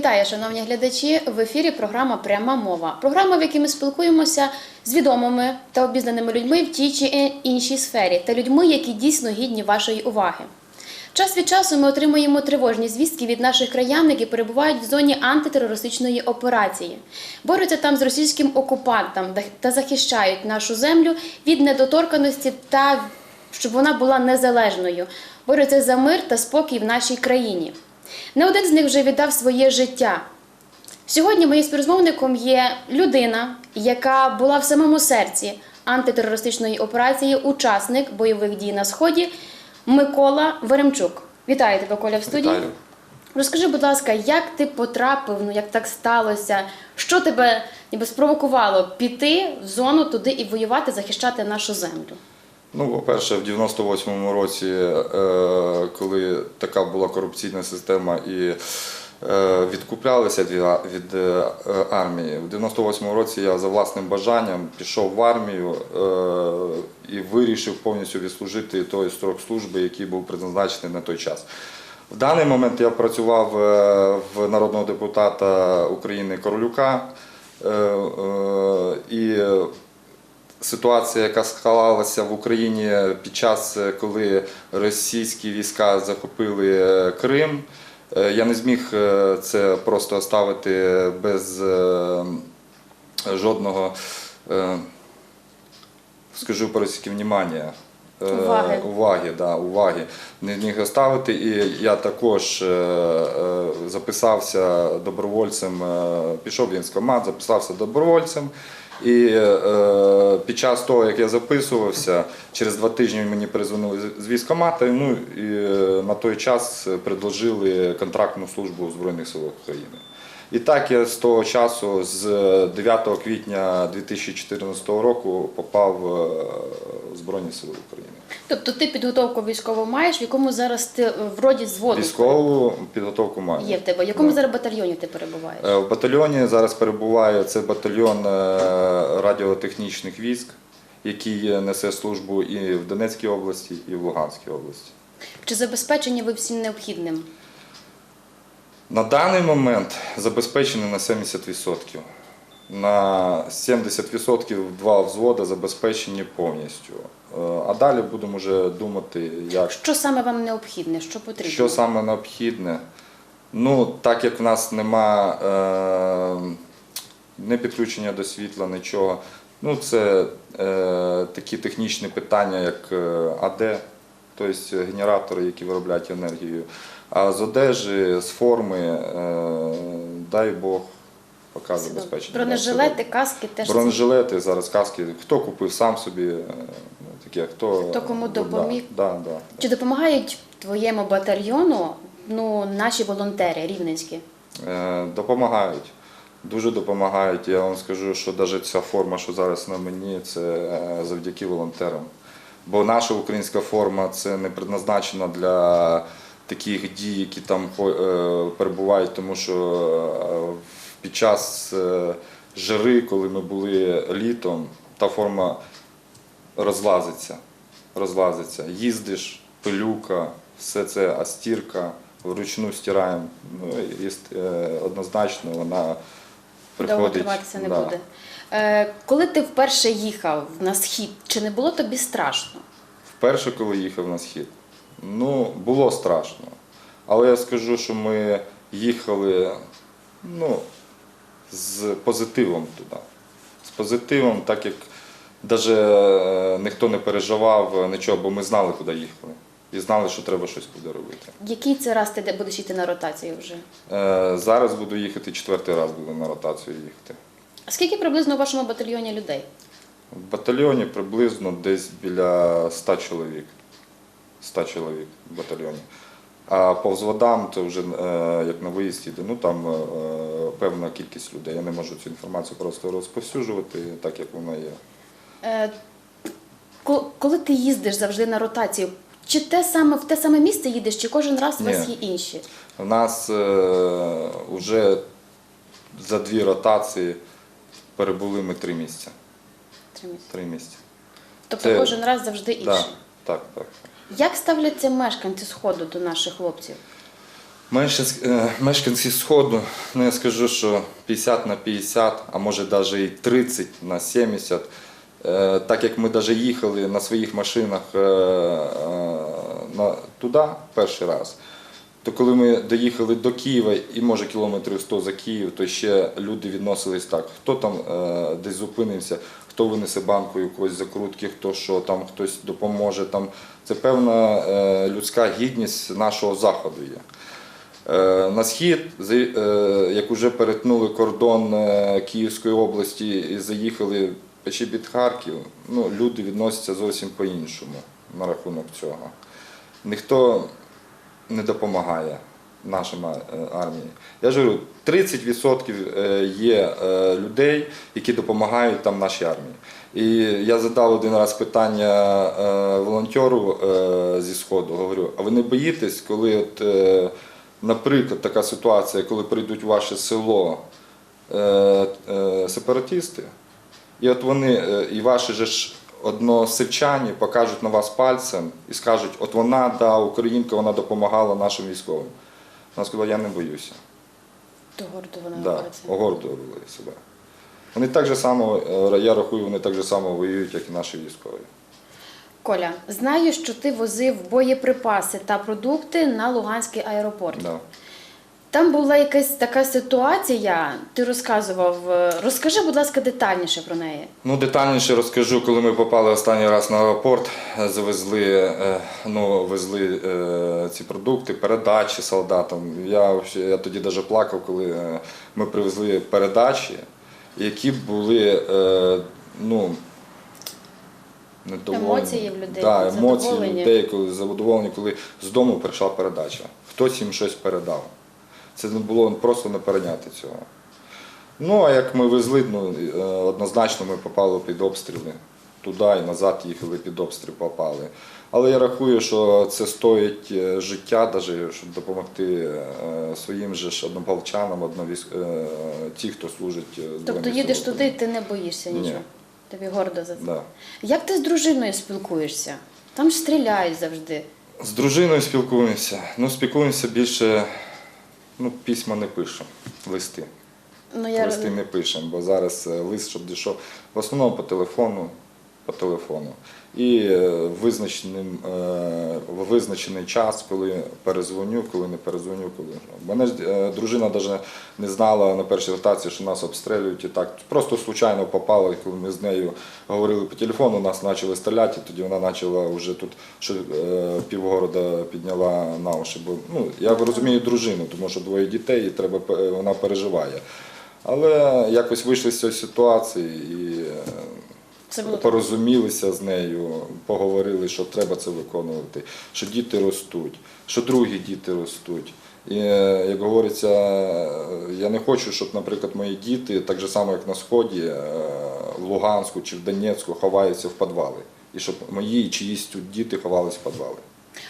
Вітаю, шановні глядачі! В ефірі програма Пряма мова. Програма, в якій ми спілкуємося з відомими та обізнаними людьми в тій чи іншій сфері та людьми, які дійсно гідні вашої уваги. Час від часу ми отримуємо тривожні звістки від наших краян, які перебувають в зоні антитерористичної операції, борються там з російським окупантом та захищають нашу землю від недоторканості та щоб вона була незалежною, борються за мир та спокій в нашій країні. Не один з них вже віддав своє життя. Сьогодні моїм співрозмовником є людина, яка була в самому серці антитерористичної операції, учасник бойових дій на сході Микола Веремчук. Вітаю тебе, Коля, в студії. Вітаю. Розкажи, будь ласка, як ти потрапив, ну як так сталося? Що тебе ніби спровокувало піти в зону туди і воювати, захищати нашу землю? Ну, по-перше, в 98-му році, е, коли така була корупційна система і е, відкуплялися від, е, армії, в 98-му році я за власним бажанням пішов в армію і вирішив повністю відслужити той строк служби, який був призначений на той час. В даний момент я працював в народного депутата України Королюка. І ситуація, яка склалася в Україні під час, е, коли російські війська захопили е, Крим. Е, Я не зміг це просто оставити без жодного, скажу по-російськи, внимання. Е, Уваги. Уваги, да, уваги. Не зміг оставити. І я також записався добровольцем, пішов в військкомат, записався добровольцем. І е, під час того, як я записувався, через два тижні мені перезвонили з- військомата. ну і е, на той час предложили контрактну службу Збройних сил України. І так я з того часу, з 9 квітня 2014 року, попав е, в Збройні Сили України. Тобто ти підготовку військову маєш, в якому зараз ти е, вроді зводу Військову підготовку маю. є в тебе. В якому Да. зараз батальйоні ти перебуваєш? Е, В батальйоні зараз перебуває це батальйон е, радіотехнічних військ, який несе службу і в Донецькій області, і в Луганській області. Чи забезпечені ви всім необхідним? На даний момент забезпечені на 70%. На 70% два взводи забезпечені повністю. Е, А далі будемо вже думати, як Що саме вам необхідне? Що потрібно? Що саме необхідне? Ну, так як в нас нема е, не підключення до світла, нічого. Ну, це е, такі технічні питання, як е, АД, тобто генератори, які виробляють енергію. А з одежі, з форми, е, дай Бог, поки Все забезпечення. Бронежилети, каски теж Бронежилети, зараз каски. Хто купив сам собі, е, таке, хто, Хто кому допоміг. Да, да, да. Чи допомагають твоєму батальйону ну, наші волонтери рівненські? Е, Допомагають. Дуже допомагають. Я вам скажу, що навіть ця форма, що зараз на мені, це е, завдяки волонтерам. Бо наша українська форма це не предназначена для таких дій, які там е, перебувають, тому що е, під час е, жари, коли ми були літом, та форма розлазиться. розлазиться. Їздиш, пилюка, все це астірка, вручну стираємо. Ну, і, е, однозначно вона Довго приходить. триватися не да. буде. Е, коли ти вперше їхав на схід, чи не було тобі страшно? Вперше, коли їхав на схід, ну, було страшно. Але я скажу, що ми їхали ну, з позитивом туди. З позитивом, так як навіть ніхто не переживав нічого, бо ми знали, куди їхали. І знали, що треба щось буде робити. Який це раз ти будеш йти на ротацію вже? Е, Зараз буду їхати, четвертий раз буду на ротацію їхати. А скільки приблизно у вашому батальйоні людей? В батальйоні приблизно десь біля 100 чоловік. 100 чоловік в батальйоні. А по взводам це вже е, як на виїзд іде, ну там е, певна кількість людей. Я не можу цю інформацію просто розповсюджувати, так як вона є. Е, коли ти їздиш завжди на ротацію, чи те саме в те саме місце їдеш, чи кожен раз у вас Ні. є інші? У нас вже за дві ротації перебули ми три місця. Три місця. Тобто Це- кожен раз завжди інший. Так, так, так. Як ставляться мешканці сходу до наших хлопців? Е, мешканці Сходу, ну я скажу, що 50 на 50, а може навіть і 30 на 70. Е, Так як ми навіть їхали на своїх машинах е, туди перший раз, то коли ми доїхали до Києва і може кілометрів 100 за Київ, то ще люди відносились так. Хто там десь зупинився, хто винесе банку якоїсь закрутки, хто що там, хтось допоможе. Там. Це певна людська гідність нашого заходу є. Е, На схід, е, як вже перетнули кордон е, Київської області і заїхали печі під Харків, ну, люди відносяться зовсім по-іншому на рахунок цього. Ніхто не допомагає нашим армії. Я ж говорю, 30% е, є людей, які допомагають там нашій армії. І я задав один раз питання волонтеру зі Сходу, говорю, а ви не боїтесь, коли, от, наприклад, така ситуація, коли прийдуть в ваше село е, е, сепаратисти, і от вони, е, і ваші же ж односельчані покажуть на вас пальцем і скажуть, от вона, да, українка, вона допомагала нашим військовим. Вона сказала, я не боюся. Вона Да, огордували себе. Вони так же само, я рахую, вони так же само воюють, як і наші військові. Коля, знаю, що ти возив боєприпаси та продукти на Луганський аеропорт. Да. Там була якась така ситуація, ти розказував. е, Розкажи, будь ласка, детальніше про неї. Ну, детальніше розкажу, коли ми попали останній раз на аеропорт, е, завезли, е, ну, везли ці продукти, передачі солдатам. Я, я тоді навіть плакав, коли ми привезли передачі, які були ну, недоволені. Емоції в людей, да, емоції задоволені. людей, коли задоволені, коли з дому прийшла передача. Хтось їм щось передав. Це не було просто не перейняти цього. Ну, а як ми везли, ну, е, однозначно ми попали під обстріли. Туди і назад їхали, під обстріл попали. Але я рахую, що це стоїть е, життя, даже, щоб допомогти е, своїм же ж однополчанам, одновійськ... ті, хто служить. Тобто їдеш туди і ти не боїшся Ні. Тобі гордо за це. Да. Як ти з дружиною спілкуєшся? Там ж стріляють завжди. З дружиною спілкуємося. Ну, спілкуємося більше, ну, письма не пишемо, листи. Ну, я... Листи не пишемо, бо зараз е, лист, щоб дійшов, в основному по телефону, по телефону. І е, визначеним, е, визначений час, коли перезвоню, коли не перезвоню, коли. Мене е, дружина навіть не знала на першій ротації, що нас обстрілюють і так. Просто случайно попала, коли ми з нею говорили по телефону, нас почали стріляти, тоді вона почала вже тут що, півгорода підняла на уші. Бо ну, я розумію дружину, тому що двоє дітей, і треба, вона переживає. Але якось вийшли з цієї ситуації і Це було порозумілися з нею, поговорили, що треба це виконувати, що діти ростуть, що другі діти ростуть. І, е, як говориться, я не хочу, щоб, наприклад, мої діти, так же само, як на Сході, е, в Луганську чи в Донецьку, ховаються в підвали. І щоб мої чиїсь тут діти ховались в підвали.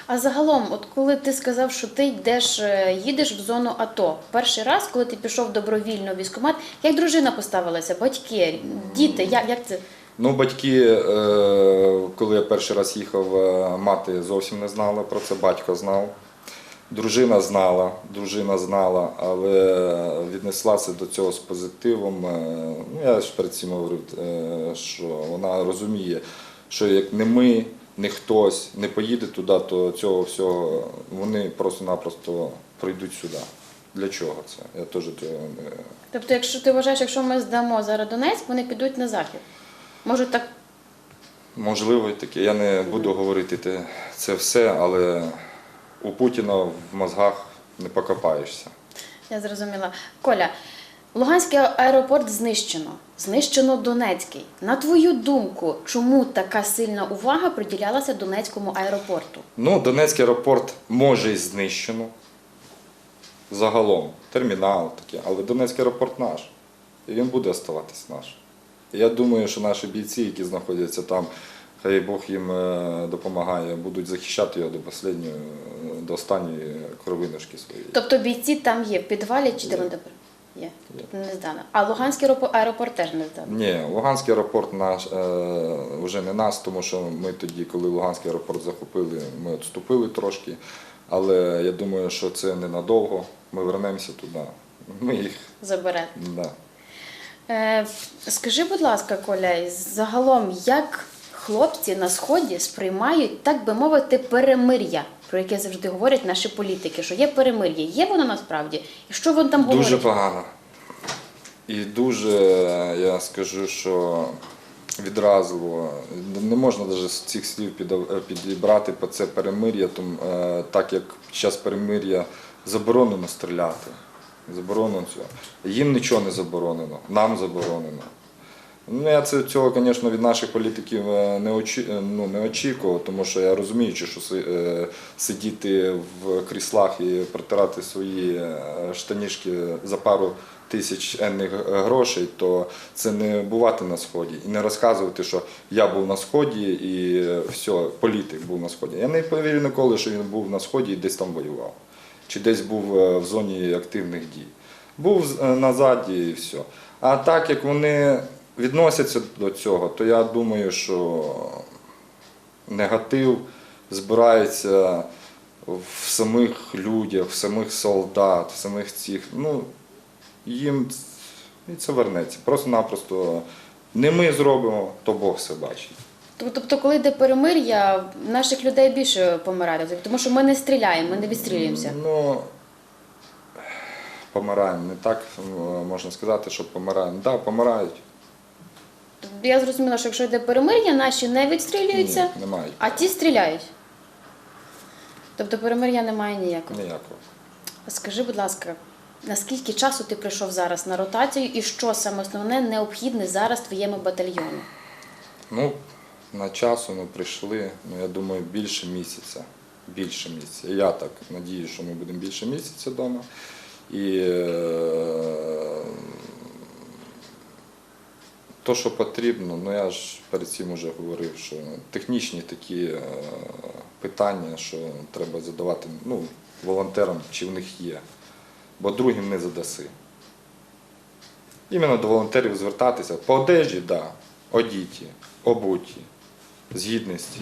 А загалом, от коли ти сказав, що ти йдеш, е, їдеш в зону АТО, перший раз, коли ти пішов добровільно в військкомат, як дружина поставилася, батьки, діти, як, як це? Ну, батьки, е, коли я перший раз їхав, е, мати зовсім не знала про це, батько знав. Дружина знала, дружина знала, але віднеслася до цього з позитивом. Е, Ну, я ж перед цим говорив, що вона розуміє, що як не ми, не хтось не поїде туди, то цього всього вони просто-напросто прийдуть сюди. Для чого це? Я теж. Тобто, якщо ти вважаєш, якщо ми здамо зараз Донецьк, вони підуть на захід. Можуть так Можливо, і таке. Я не буду говорити те- це все, але у Путіна в мозгах не покопаєшся. Я зрозуміла. Коля, Луганський аеропорт знищено. Знищено Донецький. На твою думку, чому така сильна увага приділялася Донецькому аеропорту? Ну, Донецький аеропорт може і знищено. Загалом, термінал такий, але Донецький аеропорт наш. І він буде оставатись наш. Я думаю, що наші бійці, які знаходяться там, хай Бог їм е, допомагає, будуть захищати його до останньої, до останньої кровиночки своєї. Тобто бійці там є в підвалі чи де вони? Є. Не здано. А Луганський аеропо- аеропорт теж не здано. Ні, Луганський аеропорт наш е, вже не нас, тому що ми тоді, коли Луганський аеропорт захопили, ми відступили трошки. Але я думаю, що це ненадовго. Ми вернемося туди. Ми їх. Забере. Да. Е, скажи, будь ласка, Коля, загалом, як хлопці на сході сприймають, так би мовити, перемир'я, про яке завжди говорять наші політики, що є перемир'я. Є воно насправді? І що вони там Дуже говорять? погано. І дуже, я скажу, що відразливо. Не можна навіть з цих слів підібрати по це перемир'я, е, так як під час перемир'я заборонено стріляти. Заборонено цього. Їм нічого не заборонено, нам заборонено. Ну, я цього, звісно, від наших політиків е, не, очі, е, ну, не очікував, тому що я розумію, що е, сидіти в кріслах і протирати свої штанішки за пару тисяч енних грошей, то це не бувати на сході і не розказувати, що я був на сході і все, політик був на сході. Я не повірю ніколи, що він був на сході і десь там воював, чи десь був е, в зоні активних дій. Був е, назаді і все. А так як вони відносяться до цього, то я думаю, що негатив збирається в самих людях, в самих солдат, в самих цих. Ну, їм і це вернеться. Просто-напросто не ми зробимо, то Бог все бачить. Тобто, коли йде перемир'я, наших людей більше помирає, тому що ми не стріляємо, ми не відстрілюємося. Ну, помираємо. Не так е, можна сказати, що помираємо. Так, да, помирають. Я зрозуміла, що якщо йде перемир'я, наші не відстрілюються, Ні, немає. а ті стріляють. Тобто перемир'я немає ніякого. Ніякого. Скажи, будь ласка, наскільки часу ти прийшов зараз на ротацію і що саме основне необхідне зараз твоєму батальйону? Ну, на часу ми прийшли, ну, я думаю, більше місяця. Більше місяця. Я так надію, що ми будемо більше місяця вдома. І е, то, що потрібно, ну я ж перед цим вже говорив, що технічні такі е, питання, що треба задавати ну, волонтерам, чи в них є. Бо другим не задаси. Іменно до волонтерів звертатися. По одежі, так, да, одіті, обуті, з гідності.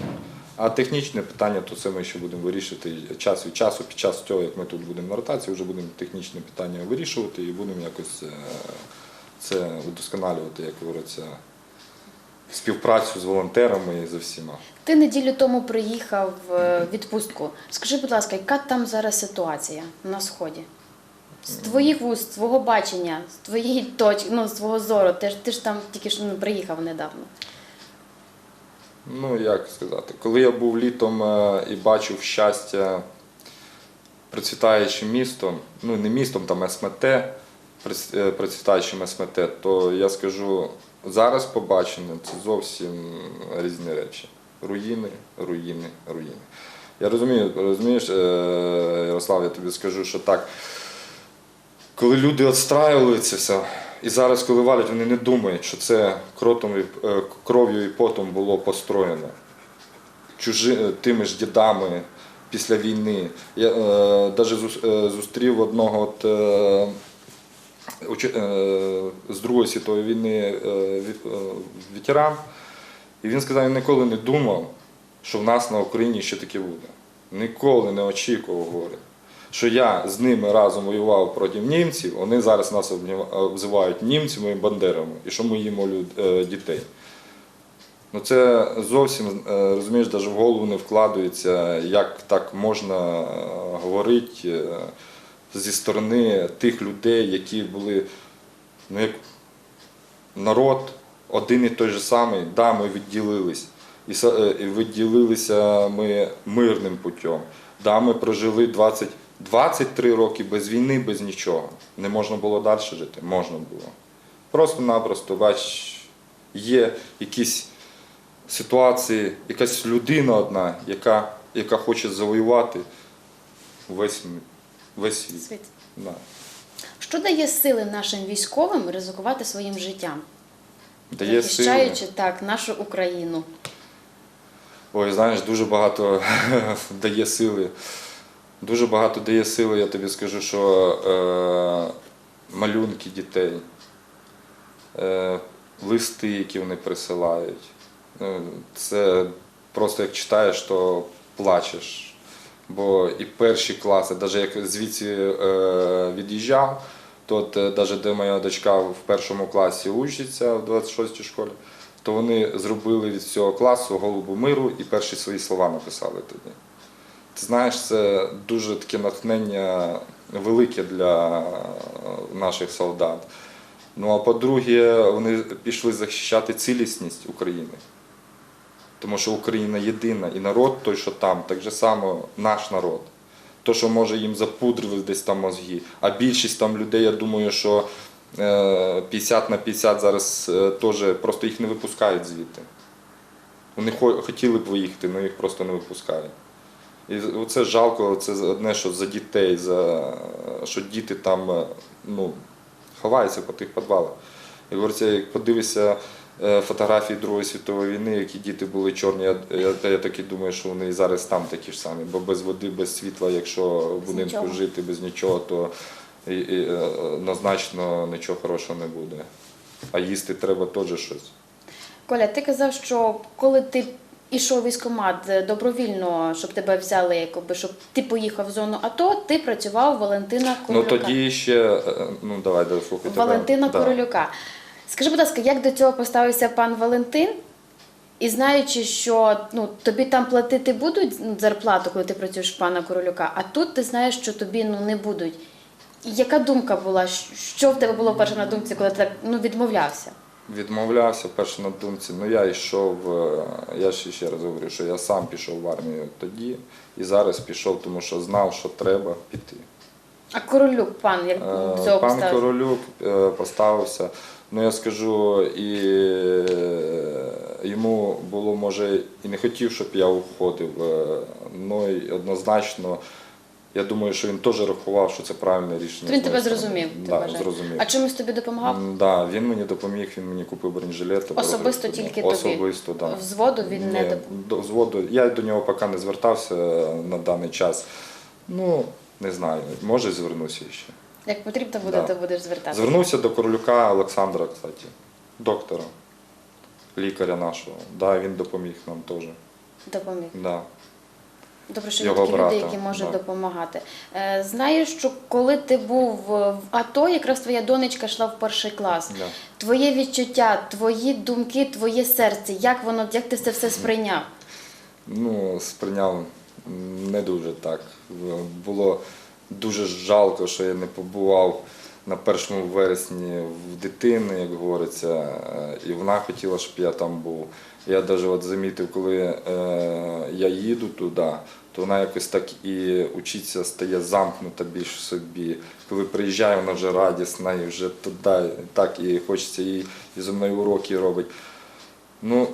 А технічне питання, то це ми ще будемо вирішувати час від часу, під час того, як ми тут будемо на ротації, вже будемо технічне питання вирішувати і будемо якось е, це удосконалювати, як говориться, співпрацю з волонтерами і з всіма. Ти неділю тому приїхав е, в відпустку. Скажи, будь ласка, яка там зараз ситуація на сході? З твоїх вуст, з твого бачення, з твоєї точки, ну з твого зору, ти ж ти ж там тільки що ну, приїхав недавно. Ну, як сказати, коли я був літом е, і бачив щастя процвітаючим містом, ну не містом, там СМТ, е, процвітаючим СМТ, то я скажу, зараз побачене це зовсім різні речі. Руїни, руїни, руїни. Я розумію, розумієш, е, Ярослав, я тобі скажу, що так, коли люди відстраювали це і зараз, коли валять, вони не думають, що це е, кров'ю і потом було построєно. Чужи, е, тими ж дідами після війни. Я навіть зустрів одного от, е, е, з Другої світової війни е, е, ветеран, і він сказав, він ніколи не думав, що в нас на Україні ще таке буде. Ніколи не очікував, говорить що я з ними разом воював проти німців, вони зараз нас обзивають німцями і бандерами, і що ми їмо е, дітей. Ну це зовсім е, розумієш, навіть в голову не вкладається, як так можна е, говорити е, зі сторони тих людей, які були ну, як народ один і той же самий, да, ми відділились. Е, і відділилися ми мирним путем. Да, ми прожили 20, 23 роки без війни, без нічого. Не можна було далі жити? Можна було. Просто-напросто, бач, є якісь ситуації, якась людина одна, яка, яка хоче завоювати весь, весь світ. Світ. Да. Що дає сили нашим військовим ризикувати своїм життям, Дає сили. захищаючи так нашу Україну? Ой, знаєш, дуже багато дає сили. Дуже багато дає сили, я тобі скажу, що е, малюнки дітей, е, листи, які вони присилають. Е, це просто як читаєш, то плачеш. Бо і перші класи, навіть як звідси е, від'їжджав, то е, навіть де моя дочка в першому класі учиться в 26-й школі, то вони зробили від цього класу голубу миру і перші свої слова написали тоді. Ти знаєш, це дуже таке натхнення велике для наших солдат. Ну а по-друге, вони пішли захищати цілісність України. Тому що Україна єдина, і народ той, що там, так же само наш народ. То, що може їм запудрили десь там мозги. А більшість там людей, я думаю, що е, 50 на 50 зараз е, теж просто їх не випускають звідти. Вони хотіли б виїхати, але їх просто не випускають. І це жалко, це одне, що за дітей, за, що діти там е, ну, ховаються по тих підвалах. І говориться, як подивишся е, фотографії Другої світової війни, які діти були чорні, я, я, я так і думаю, що вони і зараз там такі ж самі. Бо без води, без світла, якщо в будинку нічого. жити без нічого, то і, і, е, однозначно нічого хорошого не буде. А їсти треба теж щось. Коля, ти казав, що коли ти ішов військкомат е, добровільно, щоб тебе взяли, якби щоб ти поїхав в зону АТО, ти працював Валентина Ну тоді ще, е, ну давай, давай слухай. тебе. Валентина Да. Королюка. Скажи, будь ласка, як до цього поставився пан Валентин? І знаючи, що ну, тобі там платити будуть зарплату, коли ти працюєш в пана Королюка, а тут ти знаєш, що тобі ну, не будуть. І Яка думка була? Що в тебе було перше на думці, коли ти так ну, відмовлявся? Відмовлявся перше на думці. Ну я йшов, е, я ще ще раз говорю, що я сам пішов в армію тоді і зараз пішов, тому що знав, що треба піти. А Королюк, пан, як Е, до цього Пан поставився? Королюк е, поставився. Ну я скажу, і е, йому було може і не хотів, щоб я уходив. е, Ну і однозначно, я думаю, що він теж рахував, що це правильне рішення. Він тебе зрозумів, ти Да, зрозумів. А чимось тобі допомагав? М, Да, він мені допоміг, він мені купив бронежилети. Особисто тільки тобі? Особисто, да. Взводу він не допомагав? взводу. Я до нього поки не звертався на даний час. Ну, не знаю, може звернуся ще. Як потрібно буде, Да. то будеш звертатися. Звернувся до Королюка Олександра, кстати, доктора, лікаря нашого. Да, він допоміг нам теж. Допоміг. Да. Добре, що є такі брата, люди, які можуть да. допомагати. Е, Знаєш, що коли ти був в АТО, якраз твоя донечка йшла в перший клас. Да. Твоє відчуття, твої думки, твоє серце, як воно, як ти це все сприйняв? Ну, сприйняв не дуже так. Було дуже жалко, що я не побував на першому вересні в дитини, як говориться, е, і вона хотіла, щоб я там був. Я навіть замітив, коли е, я їду туди, то вона якось так і учиться стає замкнута більш в собі. Коли приїжджає, вона вже радісна і вже туди, так і хочеться їй і зі мною уроки робить. Ну,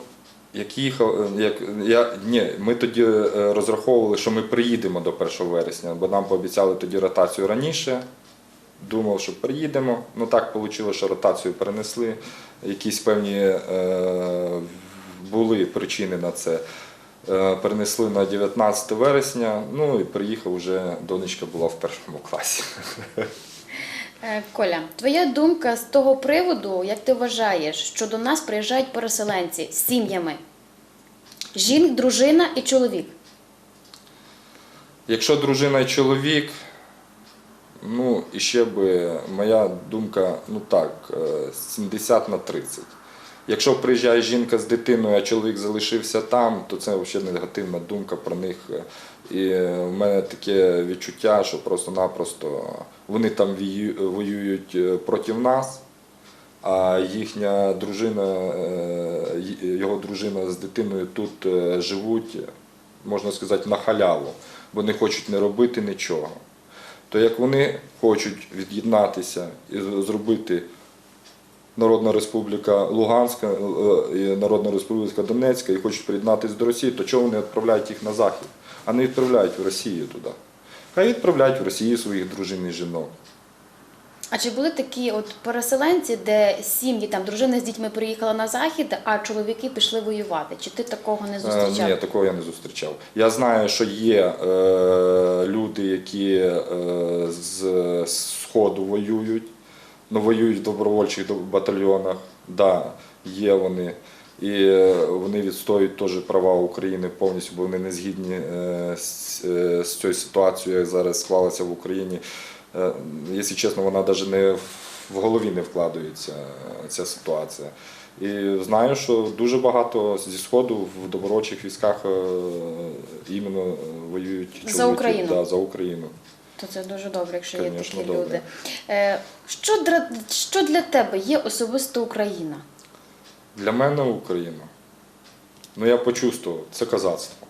як їхав, е, як я ні, ми тоді розраховували, що ми приїдемо до 1 вересня, бо нам пообіцяли тоді ротацію раніше. Думав, що приїдемо. Ну так вийшло, що ротацію перенесли. Якісь певні е, були причини на це. Е, перенесли на 19 вересня. Ну і приїхав вже донечка була в першому класі. Е, Коля, твоя думка з того приводу, як ти вважаєш, що до нас приїжджають переселенці з сім'ями? Жінка, дружина і чоловік. Якщо дружина і чоловік, ну і ще би моя думка, ну так, е, 70 на 30. Якщо приїжджає жінка з дитиною, а чоловік залишився там, то це взагалі негативна думка про них. І в мене таке відчуття, що просто-напросто вони там воюють е, проти нас, а їхня дружина, е, його дружина з дитиною тут е, живуть, можна сказати, на халяву, бо не хочуть не робити нічого. То як вони хочуть від'єднатися і зробити Народна Республіка Луганська е, Народна Республіка Донецька і хочуть приєднатися до Росії, то чого вони відправляють їх на захід, а не відправляють в Росію туди? Хай відправляють в Росію своїх дружин і жінок. А чи були такі от переселенці, де сім'ї, там дружини з дітьми приїхали на захід, а чоловіки пішли воювати? Чи ти такого не Е, зустрічав? Ні, такого я не зустрічав. Я знаю, що є е, люди, які е, з Сходу воюють, ну, воюють в добровольчих до- батальйонах. Да, є вони. І е, вони відстоюють теж права України повністю, бо вони не згідні е, е, з цією ситуацією, як зараз склалася в Україні. Е, Якщо чесно, вона навіть не в голові не вкладається е, ця ситуація. І знаю, що дуже багато зі сходу в добровольчих військах е, іменно воюють За. Україну. Да, за Україну. То це дуже добре, якщо є такі добре. люди. Що, дра- що для тебе є особисто Україна? Для мене Україна. Ну я почувствував, це козацтво.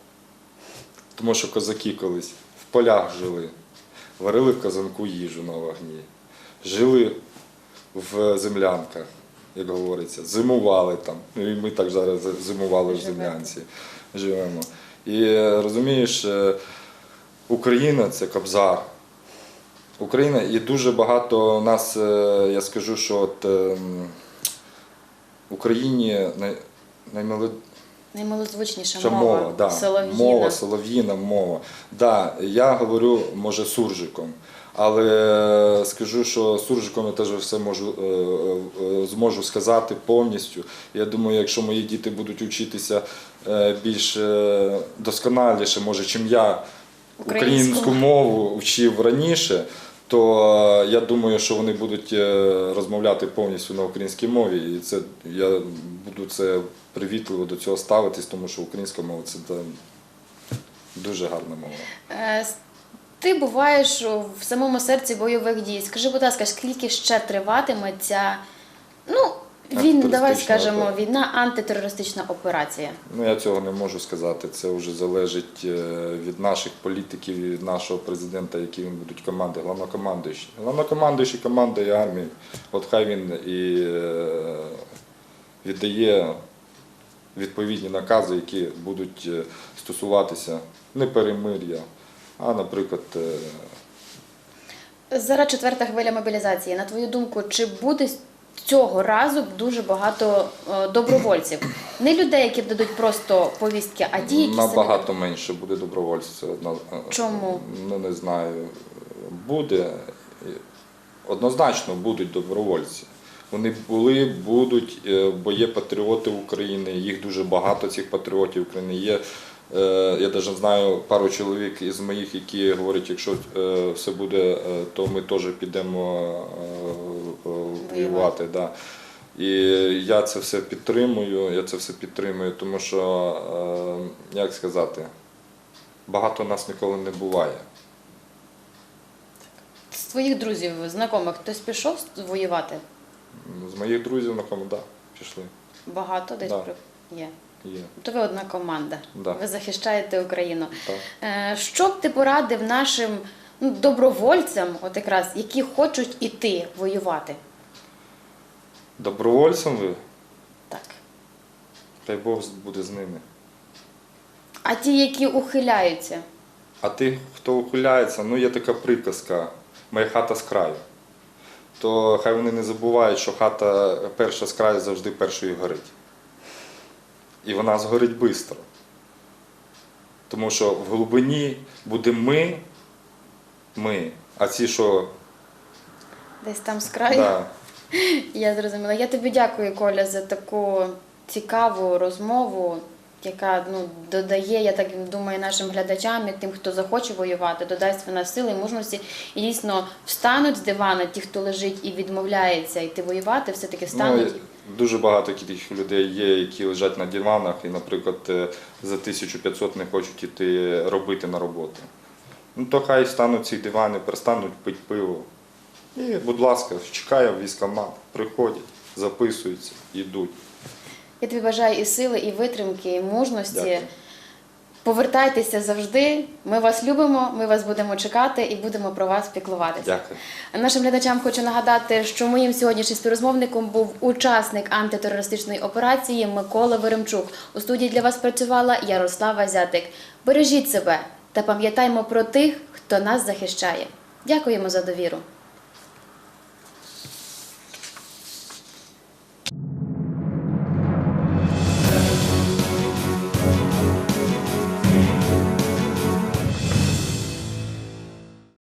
Тому що козаки колись в полях жили, варили в казанку їжу на вогні, жили в землянках, як говориться, зимували там. Ну і ми так зараз зимували в землянці. Живемо. І розумієш, е, Україна це кобзар. Україна і дуже багато нас, е, я скажу, що от, ем, Україні най, Наймилозвучніша Ще мова, мова, да. солов'їна. мова, солов'їна, мова. Да, я говорю, може, суржиком, але скажу, що суржиком я теж все можу, е, е, зможу сказати повністю. Я думаю, якщо мої діти будуть вчитися е, більш е, досконаліше, може, чим я Українську. українську мову вчив раніше, то е, я думаю, що вони будуть е, розмовляти повністю на українській мові. І це я буду це привітливо до цього ставитись, тому що українська мова це дуже гарна мова. Е, Ти буваєш в самому серці бойових дій. Скажи, будь ласка, скільки ще триватиме ця, ну, він, давай скажемо, війна, антитерористична операція. Ну я цього не можу сказати. Це вже залежить е, від наших політиків від нашого президента, які він будуть команди, головнокомандуючий. Головнокомандуючий командує армії. От хай він і е, віддає відповідні накази, які будуть е, стосуватися не перемир'я, а, наприклад, е, Зараз четверта хвиля мобілізації. На твою думку, чи буде цього разу дуже багато е, добровольців? Не людей, які дадуть просто повістки, а ті, які Набагато менше буде добровольців. Це одно, Чому? Ну не знаю. Буде. Однозначно будуть добровольці. Вони були, будуть, е, бо є патріоти України, їх дуже багато цих патріотів України. Є, е, я навіть знаю пару чоловік із моїх, які говорять, якщо е, все буде, то ми теж підемо воювати. Да. І я це все підтримую, я це все підтримую, тому що, як сказати, багато нас ніколи не буває. з твоїх друзів, знайомих, хтось пішов воювати? З моїх друзів на кому, да, пішли. Багато десь Да. при- є. Є. То ви одна команда. Да. Ви захищаєте Україну. Так. Е, Що б ти порадив нашим ну, добровольцям, от якраз, які хочуть іти воювати? Добровольцем ви, Так. хай Бог буде з ними. А ті, які ухиляються, А тих, хто ухиляється, ну є така приказка Моя хата з краю. То хай вони не забувають, що хата перша з краю завжди першою горить. І вона згорить швидко. Тому що в глибині будемо ми, ми, а ці, що десь там з краю. да, Я зрозуміла. Я тобі дякую, Коля, за таку цікаву розмову, яка ну, додає, я так думаю, нашим глядачам і тим, хто захоче воювати, додасть вона сили і мужності. І дійсно встануть з дивана, ті, хто лежить і відмовляється йти воювати, все-таки встануть. Ну, дуже багато таких людей є, які лежать на диванах і, наприклад, е, за 1500 не хочуть іти робити на роботу. Ну то хай стануть ці дивани, перестануть пити пиво. І, будь ласка, чекає військомат, приходять, записуються, йдуть. Я тобі бажаю і сили, і витримки, і мужності. Дякую. Повертайтеся завжди. Ми вас любимо, ми вас будемо чекати і будемо про вас піклуватися. Дякую. Нашим глядачам хочу нагадати, що моїм сьогоднішнім співрозмовником був учасник антитерористичної операції Микола Веремчук. У студії для вас працювала Ярослава Зятик. Бережіть себе та пам'ятаймо про тих, хто нас захищає. Дякуємо за довіру.